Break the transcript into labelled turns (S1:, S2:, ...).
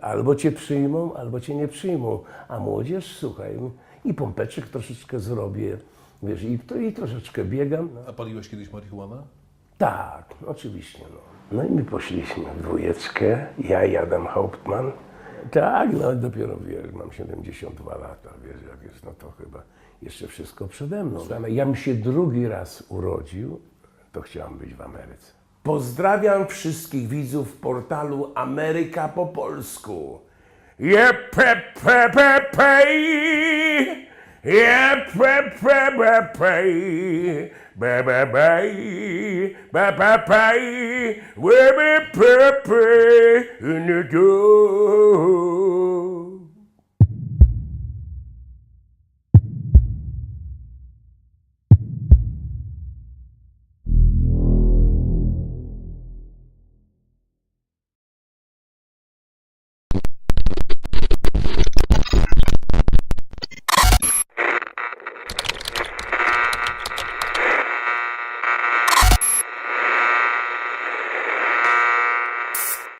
S1: Albo cię przyjmą, albo cię nie przyjmą. A młodzież, słuchaj, i pompeczek troszeczkę zrobię, wiesz, i, to, i troszeczkę biegam. No.
S2: A paliłeś kiedyś marihuanę?
S1: Tak, oczywiście. No. no i my poszliśmy w dwójeczkę, ja i Adam Hauptmann. Tak, no dopiero wiesz, mam 72 lata, wiesz, jak jest, no to chyba jeszcze wszystko przede mną. Ja bym się drugi raz urodził, to chciałem być w Ameryce. Pozdrawiam wszystkich widzów portalu Ameryka po polsku. Jep, pe, pe, pe, pej. Jep, pe, pe, pe, pej. Be, be, bej. Be, be, pej. We, be, pe, pe. In the door.